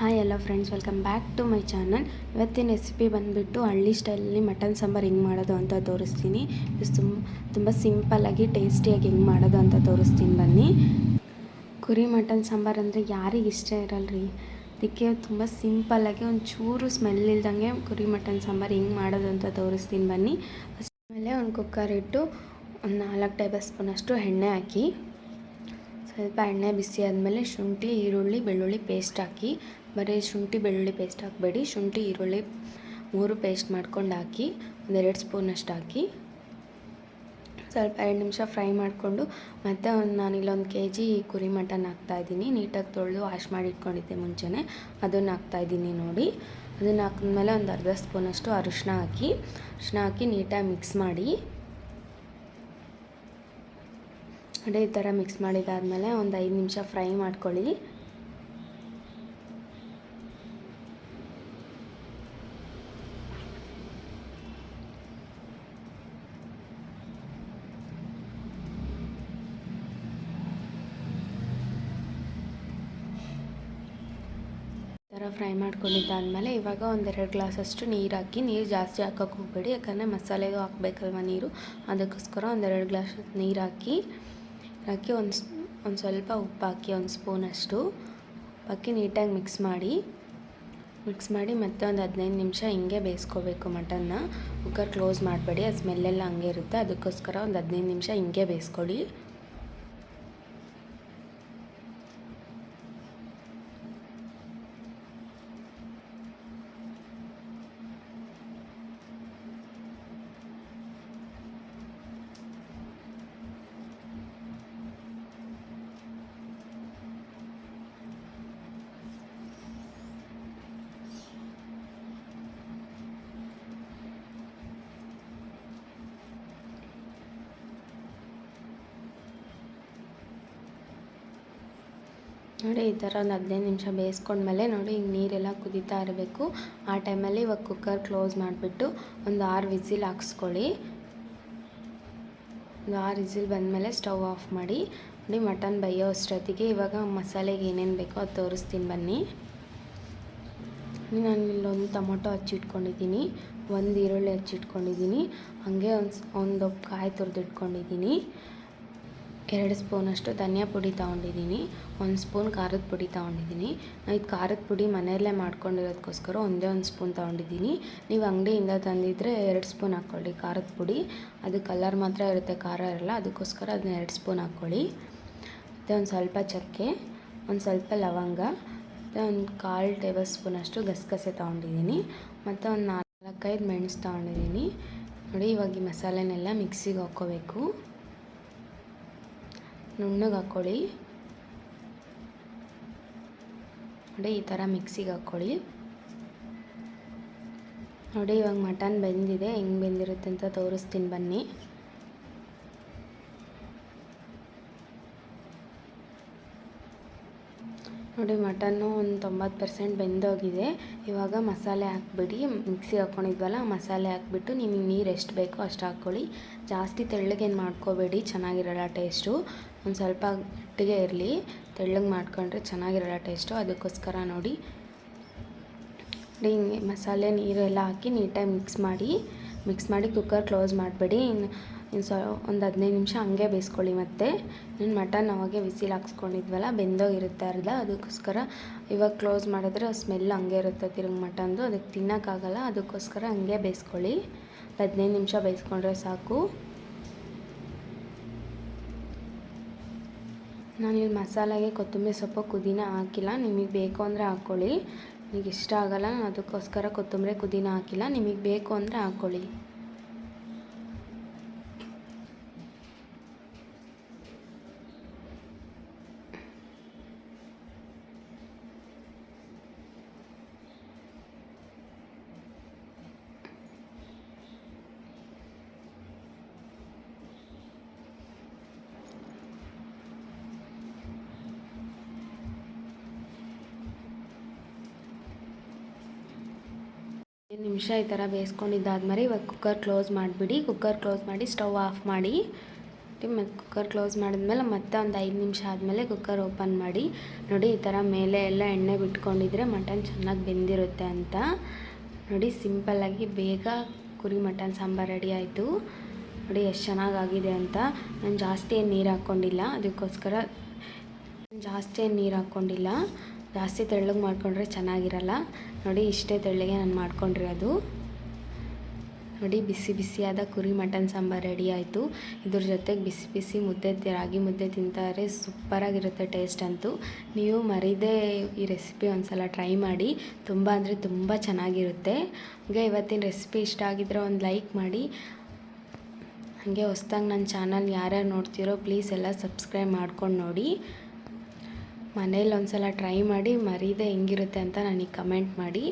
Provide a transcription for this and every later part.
Hi ಎಲ್ಲ friends welcome back to my channel ಇವತ್ತಿನ recipe ಬಂದುಬಿಟ್ಟು ಹಳ್ಳಿ ಸ್ಟೈಲಲ್ಲಿ ಮಟನ್ ಸಾಂಬಾರು ಹೆಂಗೆ ಮಾಡೋದು ಅಂತ ತೋರಿಸ್ತೀನಿ. ತುಂಬ ತುಂಬ ಸಿಂಪಲ್ಲಾಗಿ ಟೇಸ್ಟಿಯಾಗಿ ಹೆಂಗೆ ಮಾಡೋದು ಅಂತ ತೋರಿಸ್ತೀನಿ ಬನ್ನಿ. ಕುರಿ ಮಟನ್ ಸಾಂಬಾರು ಅಂದರೆ ಯಾರಿಗೆ ಇಷ್ಟ ಇರಲ್ರಿ? ಅದಕ್ಕೆ ತುಂಬ ಸಿಂಪಲ್ಲಾಗಿ ಒಂದು ಚೂರು ಸ್ಮೆಲ್ ಇಲ್ದಂಗೆ ಕುರಿ ಮಟನ್ ಸಾಂಬಾರು ಹೆಂಗೆ ಮಾಡೋದು ಅಂತ ತೋರಿಸ್ತೀನಿ ಬನ್ನಿ. ಆಮೇಲೆ ಒಂದು ಕುಕ್ಕರ್ ಇಟ್ಟು ಒಂದು ನಾಲ್ಕು ಟೇಬಲ್ ಸ್ಪೂನಷ್ಟು ಎಣ್ಣೆ ಹಾಕಿ, ಸ್ವಲ್ಪ ಎಣ್ಣೆ ಬಿಸಿ ಆದಮೇಲೆ ಶುಂಠಿ, ಈರುಳ್ಳಿ, ಬೆಳ್ಳುಳ್ಳಿ ಪೇಸ್ಟ್ ಹಾಕಿ ಬರೀ ಶುಂಠಿ, ಬೆಳ್ಳುಳ್ಳಿ ಪೇಸ್ಟ್ ಹಾಕಬೇಡಿ. ಶುಂಠಿ, ಈರುಳ್ಳಿ ಮೂರು ಪೇಸ್ಟ್ ಮಾಡ್ಕೊಂಡು ಹಾಕಿ ಒಂದೆರಡು ಸ್ಪೂನಷ್ಟು ಹಾಕಿ, ಸ್ವಲ್ಪ ಎರಡು ನಿಮಿಷ ಫ್ರೈ ಮಾಡಿಕೊಂಡು, ಮತ್ತೆ ಒಂದು ನಾನು ಇಲ್ಲೊಂದು ಕೆ ಜಿ ಕುರಿ ಮಟನ್ ಹಾಕ್ತಾಯಿದ್ದೀನಿ ನೀಟಾಗಿ ತೊಳೆದು ವಾಶ್ ಮಾಡಿ ಇಟ್ಕೊಂಡಿದ್ದೆ ಮುಂಚೆನೇ. ಅದನ್ನು ಹಾಕ್ತಾಯಿದ್ದೀನಿ ನೋಡಿ. ಅದನ್ನು ಹಾಕಿದ್ಮೇಲೆ ಒಂದು ಅರ್ಧ ಸ್ಪೂನಷ್ಟು ಅರಿಶಿನ ಹಾಕಿ ಅರಿಶಿನ ಹಾಕಿ ನೀಟಾಗಿ ಮಿಕ್ಸ್ ಮಾಡಿ. ಅದೇ ಈ ಥರ ಮಿಕ್ಸ್ ಮಾಡಿದಾದಮೇಲೆ ಒಂದು ಐದು ನಿಮಿಷ ಫ್ರೈ ಮಾಡ್ಕೊಳ್ಳಿ. ಫ್ರೈ ಮಾಡ್ಕೊಂಡಿದ್ದಾದಮೇಲೆ ಇವಾಗ ಒಂದೆರಡು ಗ್ಲಾಸಷ್ಟು ನೀರು ಹಾಕಿ ನೀರು ಜಾಸ್ತಿ ಹಾಕೋಕೆ ಹೋಗಬೇಡಿ, ಯಾಕಂದರೆ ಮಸಾಲೆಗೂ ಹಾಕಬೇಕಲ್ವ ನೀರು. ಅದಕ್ಕೋಸ್ಕರ ಒಂದೆರಡು ಗ್ಲಾಸ್ ನೀರು ಹಾಕಿ ಹಾಕಿ ಒಂದು ಒಂದು ಸ್ವಲ್ಪ ಉಪ್ಪು ಹಾಕಿ ಒಂದು ಸ್ಪೂನಷ್ಟು ಹಾಕಿ ನೀಟಾಗಿ ಮಿಕ್ಸ್ ಮಾಡಿ. ಮಿಕ್ಸ್ ಮಾಡಿ ಮತ್ತೆ ಒಂದು ಹದಿನೈದು ನಿಮಿಷ ಹಿಂಗೆ ಬೇಯಿಸ್ಕೋಬೇಕು ಮಟನ್ನ. ಕುಕ್ಕರ್ ಕ್ಲೋಸ್ ಮಾಡಬೇಡಿ ಅದು ಸ್ಮೆಲ್ಲೆಲ್ಲ ಹಂಗೆ ಇರುತ್ತೆ. ಅದಕ್ಕೋಸ್ಕರ ಒಂದು ಹದಿನೈದು ನಿಮಿಷ ಹಿಂಗೆ ಬೇಯಿಸ್ಕೊಳ್ಳಿ ನೋಡಿ, ಈ ಥರ ಒಂದು ಹದಿನೈದು ನಿಮಿಷ ಬೇಯಿಸ್ಕೊಂಡ್ಮೇಲೆ ನೋಡಿ, ಹಿಂಗೆ ನೀರೆಲ್ಲ ಕುದೀತಾ ಇರಬೇಕು. ಆ ಟೈಮಲ್ಲಿ ಇವಾಗ ಕುಕ್ಕರ್ ಕ್ಲೋಸ್ ಮಾಡಿಬಿಟ್ಟು ಒಂದು ಆರು ವಿಸಿಲ್ ಹಾಕ್ಸ್ಕೊಳ್ಳಿ. ಒಂದು ಆರು ವಿಸಿಲ್ ಬಂದಮೇಲೆ ಸ್ಟವ್ ಆಫ್ ಮಾಡಿ. ನೋಡಿ, ಮಟನ್ ಬೈಯೋ ಅಷ್ಟೊತ್ತಿಗೆ ಇವಾಗ ಮಸಾಲೆಗೆ ಏನೇನು ಬೇಕೋ ಅದು ತೋರಿಸ್ತೀನಿ ಬನ್ನಿ. ನಾನು ಇಲ್ಲೊಂದು ಟೊಮೊಟೊ ಹಚ್ಚಿಟ್ಕೊಂಡಿದ್ದೀನಿ ಒಂದು ಈರುಳ್ಳಿ ಹಚ್ಚಿಟ್ಕೊಂಡಿದ್ದೀನಿ ಹಾಗೆ ಒಂದು ಒಂದು ಕಾಯಿ ತುರಿದಿಟ್ಕೊಂಡಿದ್ದೀನಿ ಎರಡು ಸ್ಪೂನಷ್ಟು ಧನಿಯಾ ಪುಡಿ ತೊಗೊಂಡಿದ್ದೀನಿ, ಒಂದು ಸ್ಪೂನ್ ಖಾರದ ಪುಡಿ ತೊಗೊಂಡಿದ್ದೀನಿ. ಇದು ಖಾರದ ಪುಡಿ ಮನೆಯಲ್ಲೇ ಮಾಡ್ಕೊಂಡಿರೋದಕ್ಕೋಸ್ಕರ ಒಂದೇ ಒಂದು ಸ್ಪೂನ್ ತೊಗೊಂಡಿದ್ದೀನಿ. ನೀವು ಅಂಗಡಿಯಿಂದ ತಂದಿದ್ದರೆ ಎರಡು ಸ್ಪೂನ್ ಹಾಕ್ಕೊಳ್ಳಿ ಖಾರದ ಪುಡಿ. ಅದು ಕಲರ್ ಮಾತ್ರ ಇರುತ್ತೆ, ಖಾರ ಇರಲ್ಲ, ಅದಕ್ಕೋಸ್ಕರ ಅದನ್ನ ಎರಡು ಸ್ಪೂನ್ ಹಾಕ್ಕೊಳ್ಳಿ. ಮತ್ತು ಒಂದು ಸ್ವಲ್ಪ ಚಕ್ಕೆ, ಒಂದು ಸ್ವಲ್ಪ ಲವಂಗ, ಮತ್ತು ಒಂದು ಕಾಲು ಟೇಬಲ್ ಸ್ಪೂನಷ್ಟು ಗಸಗಸೆ ತೊಗೊಂಡಿದ್ದೀನಿ. ಮತ್ತು ಒಂದು ನಾಲ್ಕೈದು ಮೆಣಸು ತೊಗೊಂಡಿದ್ದೀನಿ. ನೋಡಿ ಇವಾಗ ಈ ಮಸಾಲೆನೆಲ್ಲ ಮಿಕ್ಸಿಗೆ ಹಾಕ್ಕೋಬೇಕು. ನುಣ್ಣಗೆ ಹಾಕ್ಕೊಳ್ಳಿ ನೋಡಿ, ಈ ಥರ ಮಿಕ್ಸಿಗೆ ಹಾಕ್ಕೊಳ್ಳಿ. ನೋಡಿ, ಇವಾಗ ಮಟನ್ ಬೆಂದಿದೆ, ಹೆಂಗೆ ಬೆಂದಿರುತ್ತೆ ಅಂತ ತೋರಿಸ್ತೀನಿ ಬನ್ನಿ. ನೋಡಿ, ಮಟನ್ನು ಒಂದು ತೊಂಬತ್ತು ಪರ್ಸೆಂಟ್ ಬೆಂದೋಗಿದೆ. ಇವಾಗ ಮಸಾಲೆ ಹಾಕ್ಬಿಡಿ ಮಿಕ್ಸಿ ಹಾಕ್ಕೊಂಡಿದ್ವಲ್ಲ ಮಸಾಲೆ ಹಾಕ್ಬಿಟ್ಟು ನಿಮಗೆ ನೀರು ಎಷ್ಟು ಬೇಕೋ ಅಷ್ಟು ಹಾಕ್ಕೊಳ್ಳಿ. ಜಾಸ್ತಿ ತೆಳ್ಳಗೇನು ಮಾಡ್ಕೋಬೇಡಿ, ಚೆನ್ನಾಗಿರಲ್ಲ ಟೇಸ್ಟು. ಒಂದು ಸ್ವಲ್ಪ ಗಟ್ಟಿಗೆ ಇರಲಿ, ತೆಳ್ಳಗೆ ಮಾಡ್ಕೊಂಡ್ರೆ ಚೆನ್ನಾಗಿರಲ್ಲ ಟೇಸ್ಟು. ಅದಕ್ಕೋಸ್ಕರ ನೋಡಿ. ಹಿಂಗೆ ಮಸಾಲೆ ನೀರೆಲ್ಲ ಹಾಕಿ ನೀಟಾಗಿ ಮಿಕ್ಸ್ ಮಾಡಿ ಮಿಕ್ಸ್ ಮಾಡಿ ಕುಕ್ಕರ್ ಕ್ಲೋಸ್ ಮಾಡಬೇಡಿ. ಇನ್ನು ಇನ್ನು ಸ್ವ ಒಂದು ಹದಿನೈದು ನಿಮಿಷ ಹಂಗೆ ಬೇಯಿಸ್ಕೊಳ್ಳಿ ಮತ್ತೆ. ಇನ್ನು ಮಟನ್ ಅವಾಗೆ ಬಿಸಿಲು ಹಾಕ್ಸ್ಕೊಂಡಿದ್ವಲ್ಲ, ಬೆಂದೋಗಿರುತ್ತೆ ಅರ್ಧ. ಅದಕ್ಕೋಸ್ಕರ ಇವಾಗ ಕ್ಲೋಸ್ ಮಾಡಿದ್ರೆ ಸ್ಮೆಲ್ ಹಂಗೆ ಇರುತ್ತೆ ತಿರುಗಿ ಮಟನ್ದು. ಅದಕ್ಕೆ ತಿನ್ನೋಕ್ಕಾಗಲ್ಲ, ಅದಕ್ಕೋಸ್ಕರ ಹಂಗೆ ಬೇಯಿಸ್ಕೊಳ್ಳಿ. ಹದಿನೈದು ನಿಮಿಷ ಬೇಯಿಸ್ಕೊಂಡ್ರೆ ಸಾಕು. ನಾನಿಲ್ಲಿ ಮಸಾಲೆಗೆ ಕೊತ್ತಂಬರಿ ಸೊಪ್ಪು ಕುದಿನ ಹಾಕಿಲ್ಲ. ನಿಮಗೆ ಬೇಕು ಅಂದರೆ ಹಾಕ್ಕೊಳ್ಳಿ. ನಿಮಗೆ ಇಷ್ಟ ಆಗಲ್ಲ ಅದಕ್ಕೋಸ್ಕರ ಕೊತ್ತಂಬರಿ ಕುದಿನ ಹಾಕಿಲ್ಲ. ನಿಮಗೆ ಬೇಕು ಅಂದರೆ ಹಾಕ್ಕೊಳ್ಳಿ. ಐದು ನಿಮಿಷ ಈ ಥರ ಬೇಯಿಸ್ಕೊಂಡಿದ್ದಾದ್ಮೇಲೆ ಇವಾಗ ಕುಕ್ಕರ್ ಕ್ಲೋಸ್ ಮಾಡಿಬಿಡಿ. ಕುಕ್ಕರ್ ಕ್ಲೋಸ್ ಮಾಡಿ ಸ್ಟವ್ ಆಫ್ ಮಾಡಿ. ಮತ್ತು ಕುಕ್ಕರ್ ಕ್ಲೋಸ್ ಮಾಡಿದ್ಮೇಲೆ ಮತ್ತೆ ಒಂದು ಐದು ನಿಮಿಷ ಆದಮೇಲೆ ಕುಕ್ಕರ್ ಓಪನ್ ಮಾಡಿ. ನೋಡಿ, ಈ ಥರ ಮೇಲೆ ಎಲ್ಲ ಎಣ್ಣೆ ಬಿಟ್ಕೊಂಡಿದ್ರೆ ಮಟನ್ ಚೆನ್ನಾಗಿ ಬೆಂದಿರುತ್ತೆ ಅಂತ. ನೋಡಿ ಸಿಂಪಲ್ಲಾಗಿ ಬೇಗ ಕುರಿ ಮಟನ್ ಸಾಂಬಾರು ರೆಡಿ ಆಯಿತು. ನೋಡಿ, ಎಷ್ಟು ಚೆನ್ನಾಗಾಗಿದೆ ಅಂತ. ನಾನು ಜಾಸ್ತಿ ಏನು ನೀರು ಹಾಕ್ಕೊಂಡಿಲ್ಲ. ಅದಕ್ಕೋಸ್ಕರ ಜಾಸ್ತಿ ಏನು ನೀರು ಹಾಕ್ಕೊಂಡಿಲ್ಲ. ಜಾಸ್ತಿ ತೆಳ್ಳಗೆ ಮಾಡ್ಕೊಂಡ್ರೆ ಚೆನ್ನಾಗಿರಲ್ಲ. ನೋಡಿ, ಇಷ್ಟೇ ತೆಳ್ಳಗೆ ನಾನು ಮಾಡ್ಕೊಂಡಿರೋದು ನೋಡಿ, ಬಿಸಿ ಬಿಸಿಯಾದ ಕುರಿ ಮಟನ್ ಸಾಂಬಾರು ರೆಡಿ ಆಯಿತು. ಇದ್ರ ಜೊತೆಗೆ ಬಿಸಿ ಬಿಸಿ ಮುದ್ದೆ ರಾಗಿ ಮುದ್ದೆ ತಿಂತಾರೆ. ಸೂಪರಾಗಿರುತ್ತೆ ಟೇಸ್ಟ್ ಅಂತೂ. ನೀವು ಮರೀದೇ ಈ ರೆಸಿಪಿ ಒಂದ್ಸಲ ಟ್ರೈ ಮಾಡಿ. ತುಂಬ ಅಂದರೆ ತುಂಬ ಚೆನ್ನಾಗಿರುತ್ತೆ. ಹಾಗೆ ಇವತ್ತಿನ ರೆಸಿಪಿ ಇಷ್ಟ ಆಗಿದ್ರೆ ಒಂದು ಲೈಕ್ ಮಾಡಿ. ಹಾಗೆ ಹೊಸ್ದಾಗಿ ನನ್ನ ಚಾನಲ್ ಯಾರ್ಯಾರು ನೋಡ್ತೀರೋ, ಪ್ಲೀಸ್ ಎಲ್ಲ ಸಬ್ಸ್ಕ್ರೈಬ್ ಮಾಡ್ಕೊಂಡು ನೋಡಿ. ಮನೇಲಿ ಒಂದ್ಸಲ ಟ್ರೈ ಮಾಡಿ ಮರೀದೆ ಹೆಂಗಿರುತ್ತೆ ಅಂತ ನನಗೆ ಕಮೆಂಟ್ ಮಾಡಿ.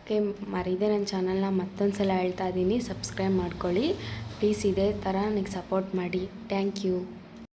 ಓಕೆ ಮರೀದೆ ನನ್ನ ಚಾನಲ್ನ ಮತ್ತೊಂದು ಸಲ ಹೇಳ್ತಾ ಇದ್ದೀನಿ ಸಬ್ಸ್ಕ್ರೈಬ್ ಮಾಡ್ಕೊಳ್ಳಿ. ಪ್ಲೀಸ್ ಇದೇ ಥರ ನನಗೆ ಸಪೋರ್ಟ್ ಮಾಡಿ. Thank you